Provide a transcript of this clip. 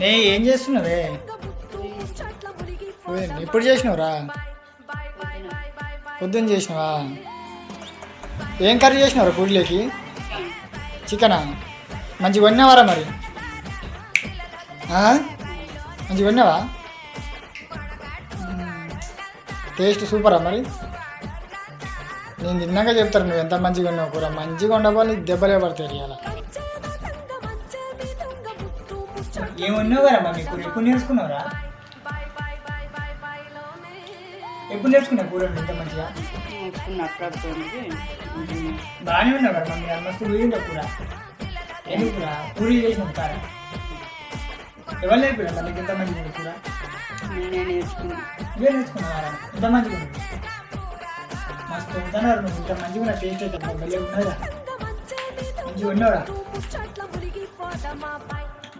నే ఏం చేస్తున్నావే? ఎప్పుడు చేసినావురా? పొద్దున్న చేసినావా? ఏం కర్రీ చేసినావురా పూడిలోకి చికెనా? మంచిగా వన్నావారా మరి? మంచిగా వండినావా? టేస్ట్ సూపరా మరి? నేను తిన్నాక చెప్తారు నువ్వు ఎంత మంచిగా ఉన్నావు కూర. మంచిగా ఉండవాలి దెబ్బలే పడతాయి అలా ఏమన్నావు కదా మరి కూర ఎప్పుడు నేర్చుకున్నావురా? ఎప్పుడు నేర్చుకున్నావు కూర ఇంత మంచిగా? బాగానే ఉన్నావు కదా మమ్మీ. మస్తు పోయిందో కూర. ఏంటి కూర? పూరి చేసిన కార ఎవరు నేర్పిరా నీకు ఎంత ఉంది కూర. నేనే ఇవే నేర్చుకున్నావారా? ఇంత మంచిగా ఉంది. మస్తు ఉంటున్నారు నువ్వు. ఇంత మంచిగా ఉన్న టేస్ట్ అయితే భలే ఉన్నదా మంచిగా ఉన్నావురా